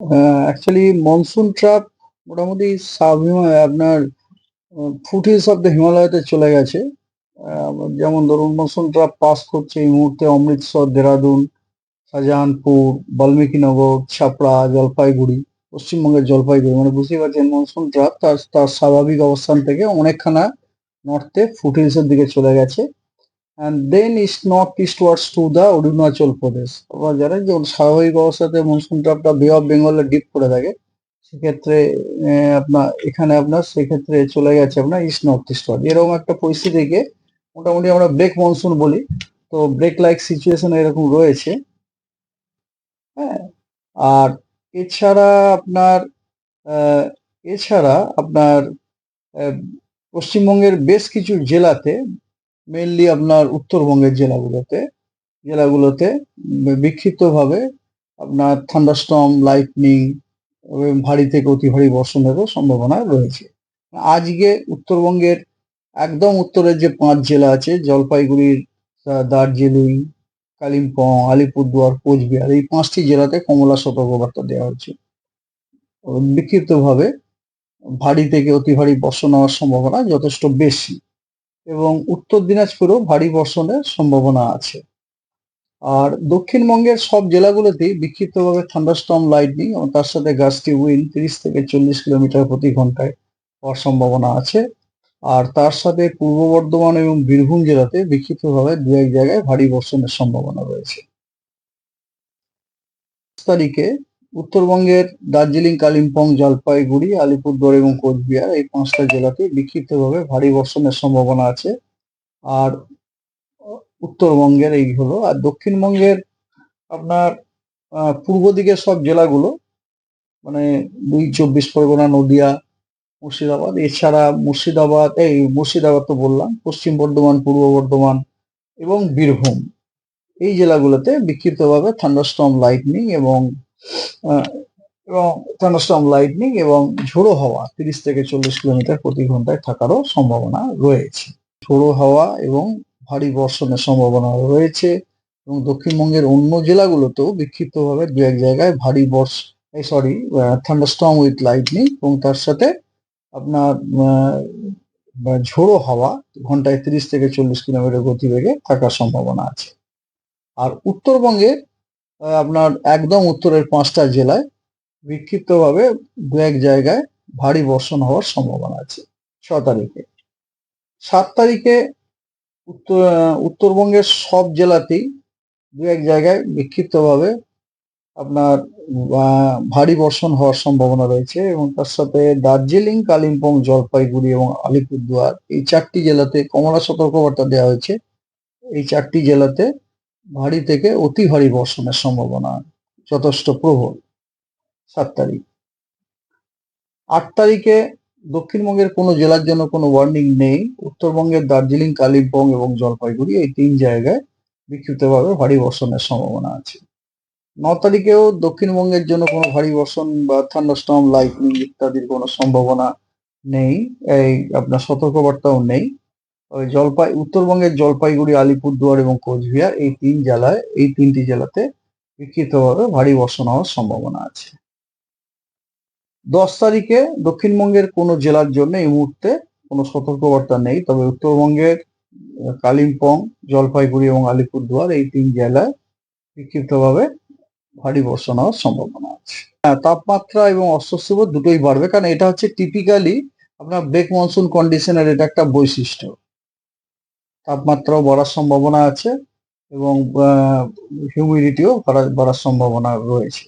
Actually monsoon trap মোটামুটি সাব আপনার ফুটিস অফ দ্য হিমালয়তে চলে গেছে। যেমন ধরুন মনসুন ট্রাপ পাস করছে এই মুহূর্তে অমৃতসর, দেরাদুন, শাহজাহানপুর, বাল্মীকিনগর, ছাপড়া, জলপাইগুড়ি, পশ্চিমবঙ্গের জলপাইগুড়ি। মানে বুঝতেই পারছেন মনসুন ট্রাপ তার তার স্বাভাবিক অবস্থান থেকে অনেকখানা নর্থে ফুটহিলসের দিকে চলে গেছে। Is north east wards to the Arunachal Pradesh আপনারা জানেন যে স্বাভাবিক অবস্থাতে মনসুন ট্রাপটা বে বেঙ্গলে ডিপ করে থাকে। সেক্ষেত্রে আপনার, এখানে আপনার, সেক্ষেত্রে চলে গেছে আপনার ইস্ট নর্থ ইস্ট এরকম একটা পরিস্থিতিকে মোটামুটি আমরা ব্রেক মনসুন বলি। তো ব্রেক লাইক সিচুয়েশন এরকম রয়েছে। হ্যাঁ আর এছাড়া আপনার এছাড়া আপনার পশ্চিমবঙ্গের বেশ কিছু জেলাতে মেনলি আপনার উত্তরবঙ্গের জেলাগুলোতে জেলাগুলোতে বিক্ষিপ্তভাবে আপনার থান্ডারস্টর্ম লাইটনিং ভারী থেকে অতি ভারী বর্ষণেরও সম্ভাবনা রয়েছে। আজকে উত্তরবঙ্গের একদম উত্তরের যে পাঁচ জেলা আছে, জলপাইগুড়ির দার্জিলিং, কালিম্পং, আলিপুরদুয়ার, কোচবিহার, এই পাঁচটি জেলাতে কমলা সতর্কবার্তা দেওয়া হচ্ছে বিক্ষিপ্তভাবে ভারী থেকে অতি ভারী বর্ষণ হওয়ার সম্ভাবনা যথেষ্ট বেশি। এবং উত্তর দিনাজপুরেও ভারী বর্ষণের সম্ভাবনা আছে। আর দক্ষিণবঙ্গের সব জেলাগুলোতেই বিক্ষিপ্তভাবে থান্ডারস্টর্ম লাইটনিং এবং তার সাথে গাছটি উইন তিরিশ থেকে চল্লিশ কিলোমিটার প্রতি ঘন্টায় হওয়ার সম্ভাবনা আছে। আর তার সাথে পূর্ব বর্ধমান এবং বীরভূম জেলাতে বিক্ষিপ্তভাবে দু এক জায়গায় ভারী বর্ষণের সম্ভাবনা রয়েছে। তারিখে উত্তরবঙ্গের দার্জিলিং, কালিম্পং, জলপাইগুড়ি, আলিপুরদুয়ার এবং কোচবিহার এই পাঁচটা জেলাতে বিক্ষিপ্তভাবে ভারী বর্ষণের সম্ভাবনা আছে। আর উত্তরবঙ্গের এই হলো, আর দক্ষিণবঙ্গের আপনার পূর্ব দিকের সব জেলাগুলো মানে দুই চব্বিশ পরগনা, নদিয়া, মুর্শিদাবাদ, এছাড়া মুর্শিদাবাদ, এই মুর্শিদাবাদ তো বললাম, পশ্চিম বর্ধমান, পূর্ব বর্ধমান এবং বীরভূম। এই জেলাগুলোতে বিক্ষিপ্তভাবে থান্ডারস্টর্ম লাইটনিং এবং এবং থান্ডারস্টর্ম লাইটনিং এবং ঝোড়ো হাওয়া তিরিশ থেকে চল্লিশ কিলোমিটার প্রতি ঘন্টায় থাকারও সম্ভাবনা রয়েছে। ঝোড়ো হাওয়া এবং ভারী বর্ষণের সম্ভাবনা রয়েছে এবং দক্ষিণবঙ্গের অন্য জেলাগুলোতেও বিক্ষিপ্তভাবে দু এক জায়গায় ভারী বর্ষ সরি থান্ডারস্টর্ম উইথ লাইটনিং এবং তার সাথে আপনার ঝোড়ো হাওয়া ঘন্টায় তিরিশ থেকে চল্লিশ কিলোমিটার গতিবেগে থাকার সম্ভাবনা আছে। আর উত্তরবঙ্গে আহ, আপনার একদম উত্তরের পাঁচটা জেলায় বিক্ষিপ্তভাবে দু এক জায়গায় ভারী বর্ষণ হওয়ার সম্ভাবনা আছে। ছ তারিখে। সাত তারিখে উত্তর উত্তরবঙ্গের সব জেলাতেই দু এক জায়গায় বিক্ষিপ্তভাবে আপনার ভারী বর্ষণ হওয়ার সম্ভাবনা রয়েছে এবং তার সাথে দার্জিলিং, কালিম্পং, জলপাইগুড়ি এবং আলিপুরদুয়ার এই চারটি জেলাতে কমলা সতর্কবার্তা দেওয়া হয়েছে। এই চারটি জেলাতে ভারী থেকে অতি ভারী বর্ষণের সম্ভাবনা যথেষ্ট প্রবল। সাত তারিখ। আট তারিখে দক্ষিণবঙ্গের কোনো জেলার জন্য কোনো ওয়ার্নিং নেই। উত্তরবঙ্গের দার্জিলিং, কালিম্পং এবং জলপাইগুড়ি এই তিন জায়গায় বিক্ষিপ্তভাবে ভারী বর্ষণের সম্ভাবনা আছে। ন তারিখেও দক্ষিণবঙ্গের জন্য কোনো ভারী বর্ষণ বা থান্ডারস্টর্ম লাইটনিং ইত্যাদির কোনো সম্ভাবনা নেই। এই আপনার সতর্কবার্তাও নেই। জলপাই উত্তরবঙ্গের জলপাইগুড়ি আলিপুরদুয়ার এবং কোচবিহার এই তিন জেলায় এই তিনটি জেলাতে বিক্ষিপ্তভাবে ভারী বর্ষণ হওয়ার সম্ভাবনা আছে। দশ তারিখে দক্ষিণবঙ্গের কোনো জেলার জন্য এই মুহূর্তে কোনো সতর্কবার্তা নেই তবে উত্তরবঙ্গের কালিম্পং জলপাইগুড়ি এবং আলিপুরদুয়ার এই তিন জেলায় বিক্ষিপ্তভাবে ভারী বর্ষণ হওয়ার সম্ভাবনা আছে। হ্যাঁ, তাপমাত্রা এবং অস্বস্তিবোধ দুটোই বাড়বে কারণ এটা হচ্ছে টিপিক্যালি আপনার ব্রেক মনসুন কন্ডিশনের এটা একটা বৈশিষ্ট্য। তাপমাত্রাও বাড়ার সম্ভাবনা আছে এবং হিউমিডিটিও বাড়ার সম্ভাবনা রয়েছে।